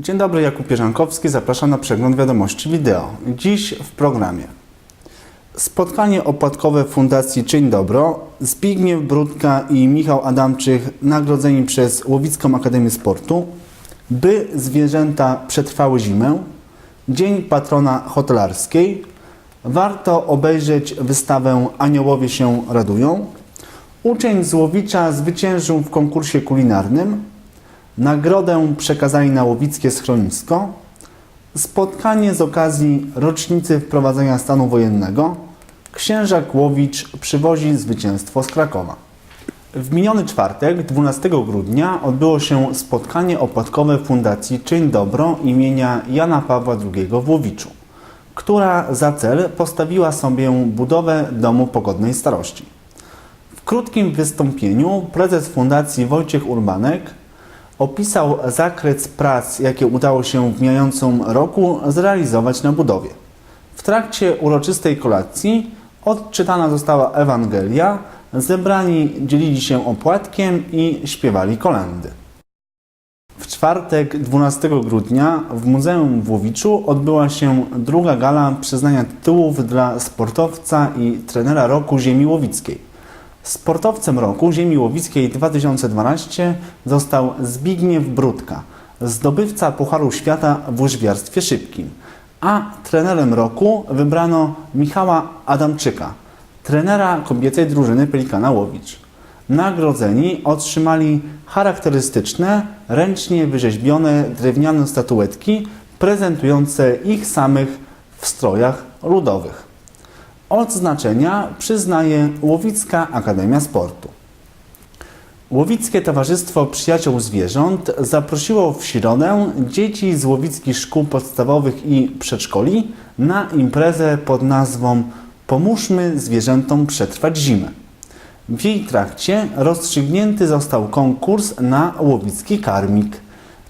Dzień dobry, Jakub Pierzankowski. Zapraszam na przegląd wiadomości wideo. Dziś w programie. Spotkanie opłatkowe Fundacji Czyń Dobro. Zbigniew Brudka i Michał Adamczyk nagrodzeni przez Łowicką Akademię Sportu. By zwierzęta przetrwały zimę. Dzień patrona hotelarskiej. Warto obejrzeć wystawę Aniołowie się radują. Uczeń z Łowicza zwyciężył w konkursie kulinarnym. Nagrodę przekazali na Łowickie Schronisko. Spotkanie z okazji rocznicy wprowadzenia stanu wojennego. Księża Kłowicz przywozi zwycięstwo z Krakowa. W miniony czwartek, 12 grudnia, odbyło się spotkanie opłatkowe Fundacji Czyń Dobro imienia Jana Pawła II w Łowiczu, która za cel postawiła sobie budowę domu pogodnej starości. W krótkim wystąpieniu prezes Fundacji Wojciech Urbanek opisał zakres prac, jakie udało się w mijającym roku zrealizować na budowie. W trakcie uroczystej kolacji odczytana została Ewangelia, zebrani dzielili się opłatkiem i śpiewali kolendy. W czwartek 12 grudnia w Muzeum w Łowiczu odbyła się druga gala przyznania tytułów dla sportowca i trenera roku ziemi łowickiej. Sportowcem roku ziemi łowickiej 2012 został Zbigniew Brudka, zdobywca Pucharu Świata w łyżwiarstwie szybkim, a trenerem roku wybrano Michała Adamczyka, trenera kobiecej drużyny Pelikana Łowicz. Nagrodzeni otrzymali charakterystyczne, ręcznie wyrzeźbione drewniane statuetki prezentujące ich samych w strojach ludowych. Odznaczenia przyznaje Łowicka Akademia Sportu. Łowickie Towarzystwo Przyjaciół Zwierząt zaprosiło w środę dzieci z łowickich szkół podstawowych i przedszkoli na imprezę pod nazwą Pomóżmy zwierzętom przetrwać zimę. W jej trakcie rozstrzygnięty został konkurs na łowicki karmik.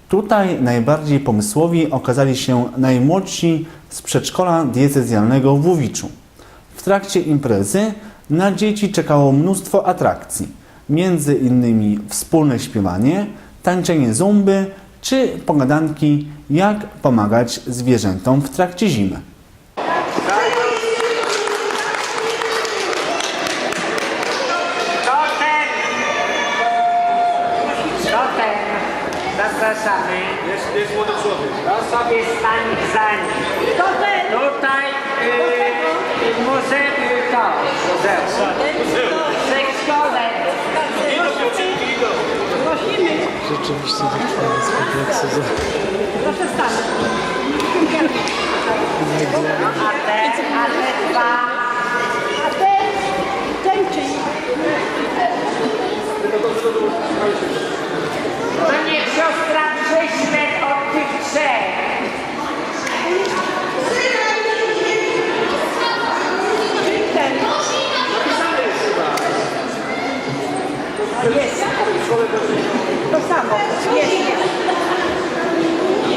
Tutaj najbardziej pomysłowi okazali się najmłodsi z przedszkola diecezjalnego w Łowiczu. Trakcie imprezy na dzieci czekało mnóstwo atrakcji, między innymi wspólne śpiewanie, tańczenie zumby czy pogadanki, jak pomagać zwierzętom w trakcie zimy. Zapraszamy. Jest, jest młody człowiek. To sobie stań za nim. Tutaj yy, muzeum to. Muzeum. Przedszkole. Rzeczywiście wytrwale z kompleksu za proszę stanąć. A te, a te dwa. A ten, ten czyj? To niech siostra prześle od tych trzech. Czyj ten? Jest. To samo. Jest, jest.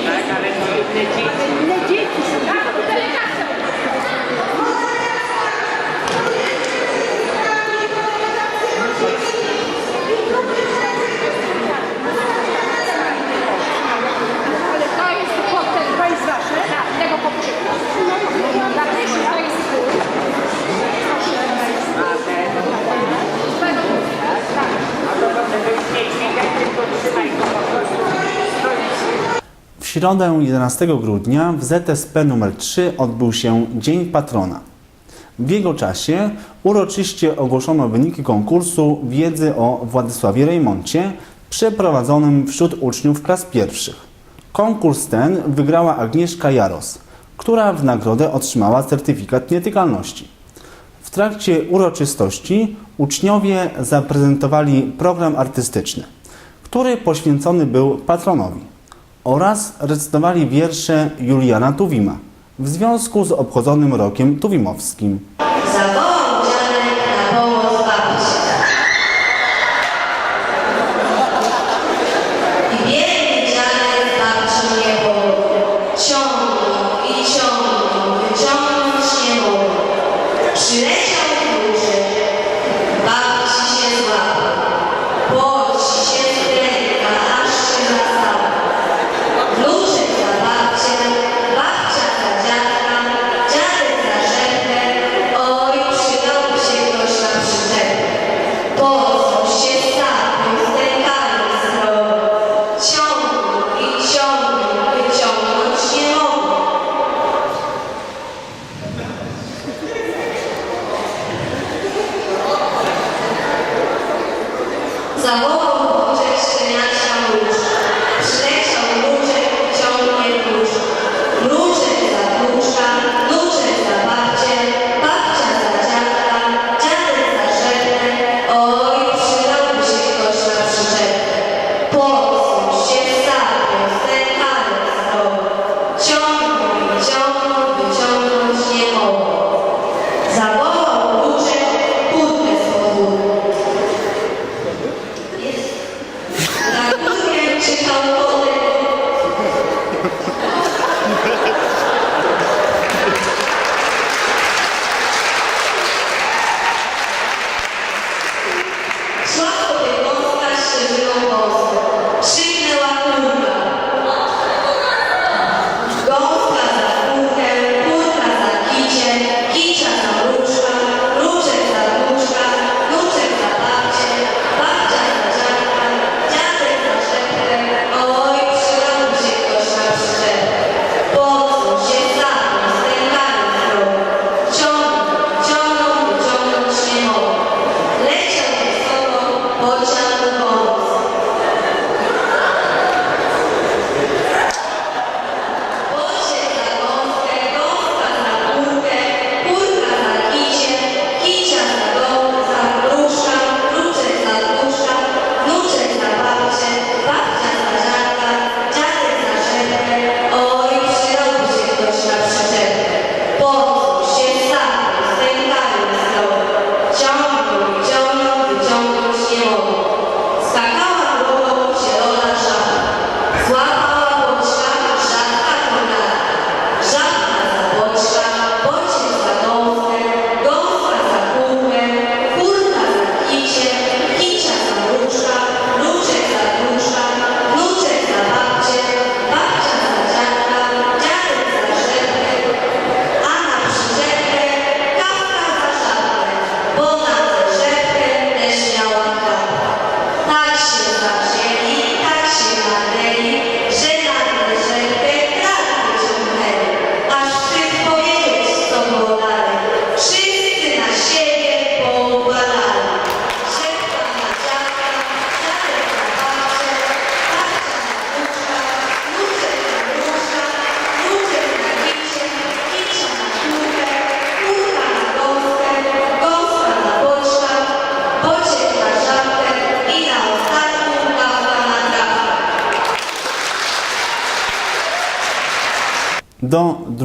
Tak, ale to inne dzieci. Inne dzieci są. Tak, delegacja. Ale to jest potem. To jest wasze? Tak, tego poprzedniego. No, no, dlatego to jest A te, a to potem już nie dźwigaj, tylko trzymaj go po prostu. Stoisz. W środę 11 grudnia w ZSP nr 3 odbył się Dzień Patrona. W jego czasie uroczyście ogłoszono wyniki konkursu wiedzy o Władysławie Rejmoncie przeprowadzonym wśród uczniów klas pierwszych. Konkurs ten wygrała Agnieszka Jaros, która w nagrodę otrzymała certyfikat nietykalności. W trakcie uroczystości uczniowie zaprezentowali program artystyczny, który poświęcony był patronowi oraz recytowali wiersze Juliana Tuwima w związku z obchodzonym rokiem tuwimowskim.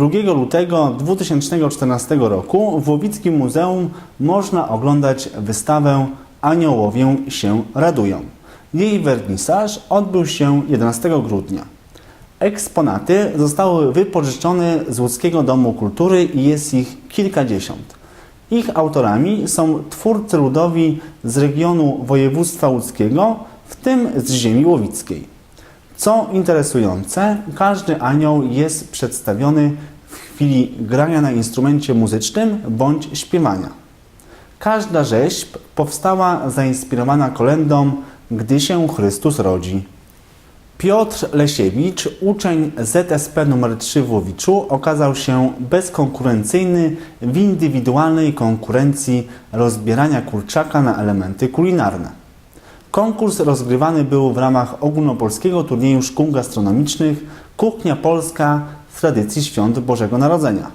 2 lutego 2014 roku w Łowickim Muzeum można oglądać wystawę Aniołowie się radują. Jej wernisaż odbył się 11 grudnia. Eksponaty zostały wypożyczone z Łódzkiego Domu Kultury i jest ich kilkadziesiąt. Ich autorami są twórcy ludowi z regionu województwa łódzkiego, w tym z ziemi łowickiej. Co interesujące, każdy anioł jest przedstawiony chwili grania na instrumencie muzycznym bądź śpiewania. Każda rzeźb powstała zainspirowana kolendą Gdy się Chrystus rodzi. Piotr Lesiewicz, uczeń ZSP nr 3 w Łowiczu, okazał się bezkonkurencyjny w indywidualnej konkurencji rozbierania kurczaka na elementy kulinarne. Konkurs rozgrywany był w ramach ogólnopolskiego turnieju szkół gastronomicznych Kuchnia Polska w tradycji świąt Bożego Narodzenia.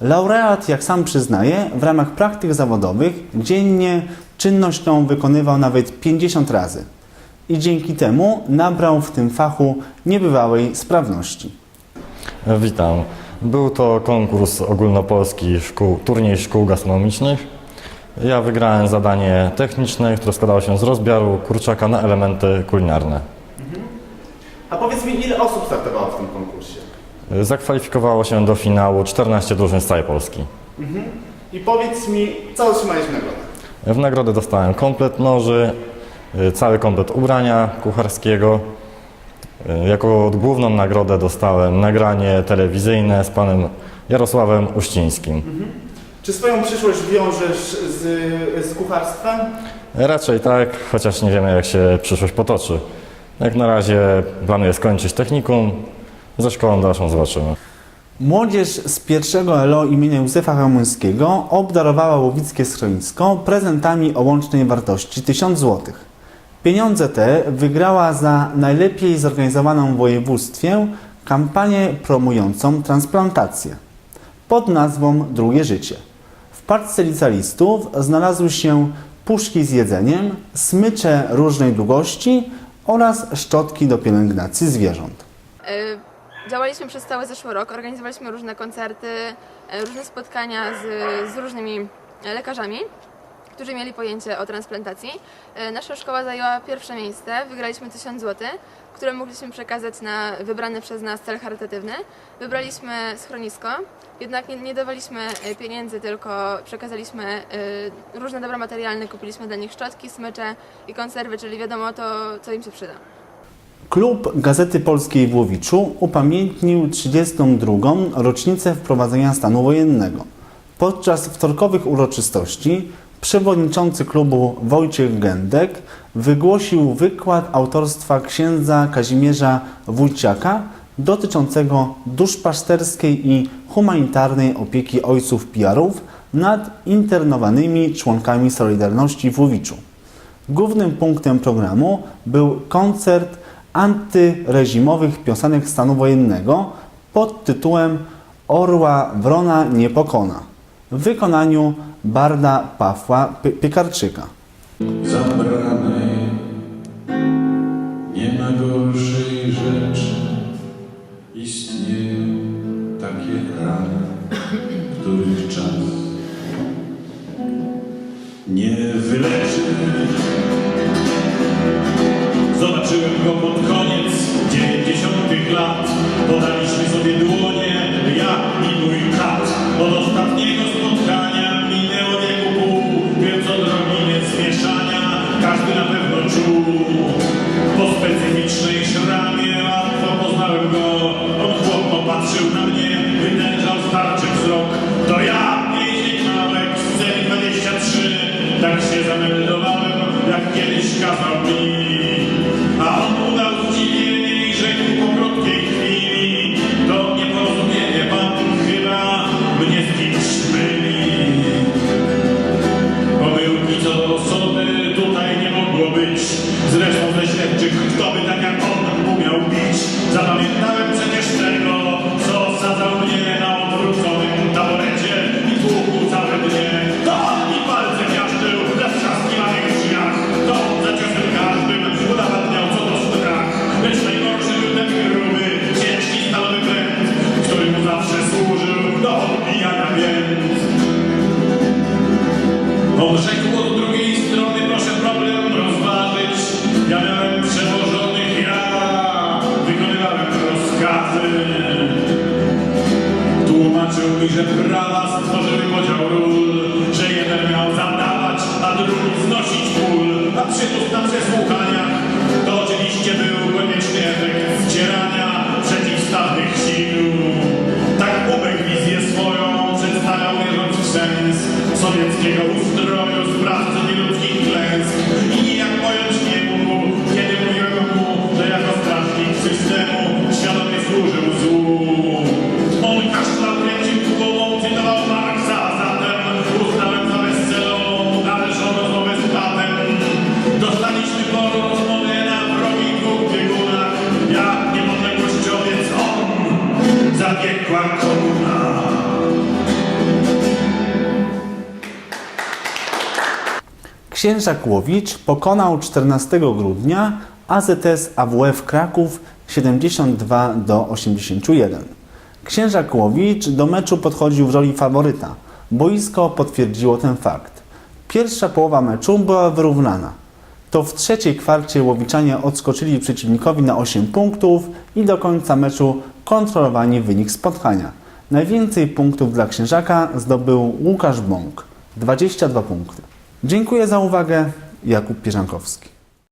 Laureat, jak sam przyznaje, w ramach praktyk zawodowych dziennie czynność tą wykonywał nawet 50 razy i dzięki temu nabrał w tym fachu niebywałej sprawności. Witam. Był to konkurs ogólnopolski szkół, turniej szkół gastronomicznych. Ja wygrałem zadanie techniczne, które składało się z rozbiaru kurczaka na elementy kulinarne. A powiedz mi, ile osób startowało w tym? Zakwalifikowało się do finału 14 drużyn z całej Polski. I powiedz mi, co otrzymałeś w nagrodę? W nagrodę dostałem komplet noży, y, cały komplet ubrania kucharskiego. Y, Jako główną nagrodę dostałem nagranie telewizyjne z panem Jarosławem Uścińskim. Czy swoją przyszłość wiążesz z, z kucharstwem? Raczej tak, chociaż nie wiemy jak się przyszłość potoczy. Jak na razie planuję skończyć technikum, ze szkołą dalszą zobaczymy. Młodzież z pierwszego ELO imienia Józefa Hamuńskiego obdarowała łowickie schronisko prezentami o łącznej wartości 1000 zł. Pieniądze te wygrała za najlepiej zorganizowaną w województwie kampanię promującą transplantację pod nazwą Drugie Życie. W paczce licealistów znalazły się puszki z jedzeniem, smycze różnej długości oraz szczotki do pielęgnacji zwierząt. Y, Działaliśmy przez cały zeszły rok, organizowaliśmy różne koncerty, y, różne spotkania z, z różnymi lekarzami, którzy mieli pojęcie o transplantacji. Y, Nasza szkoła zajęła pierwsze miejsce, wygraliśmy 1000 zł, które mogliśmy przekazać na wybrany przez nas cel charytatywny. Wybraliśmy schronisko, jednak nie, nie dawaliśmy y, pieniędzy, tylko przekazaliśmy różne dobra materialne, kupiliśmy dla nich szczotki, smycze i konserwy, czyli wiadomo to, co im się przyda. Klub Gazety Polskiej w Łowiczu upamiętnił 32. rocznicę wprowadzenia stanu wojennego. Podczas wtorkowych uroczystości przewodniczący klubu Wojciech Gędek wygłosił wykład autorstwa księdza Kazimierza Wójciaka dotyczącego duszpasterskiej i humanitarnej opieki ojców piarów nad internowanymi członkami Solidarności w Łowiczu. Głównym punktem programu był koncert antyreżimowych piosenek stanu wojennego pod tytułem Orła Wrona nie pokona w wykonaniu barda Pawła Py- Piekarczyka. zabranej nie ma gorszej rzeczy. Istnieją takie rany, których czas nie wyleczy. Zobaczyłem go pod koniec dziewięćdziesiątych lat. Podaliśmy sobie dłonie, ja i mój kat. Od ostatniego spotkania minęło wieku pół, więc od drogi niezmieszania każdy na pewno czuł. Po specyficznej szramie łatwo poznałem go. On chłodno patrzył na mnie, wytężał starczy wzrok. To ja, więzień małek z celi 23, tak się zameldowałem, jak kiedyś kazał mi. Mi, że prawa stworzyły podział ról, że jeden miał zadawać, a drugi znosić ból. A przypust na przesłuchaniach to oczywiście był konieczny efekt wcierania przeciwstawnych sił. Tak Bubek wizję swoją przedstawiał wierząc w sens sowieckiego Księżak Łowicz pokonał 14 grudnia AZS AWF Kraków 72 do 81. Księżak Łowicz do meczu podchodził w roli faworyta. Boisko potwierdziło ten fakt. Pierwsza połowa meczu była wyrównana. To w trzeciej kwarcie Łowiczanie odskoczyli przeciwnikowi na 8 punktów i do końca meczu kontrolowali wynik spotkania. Najwięcej punktów dla Księżaka zdobył Łukasz Bąk 22 punkty. Dziękuję za uwagę. Jakub Pierzankowski.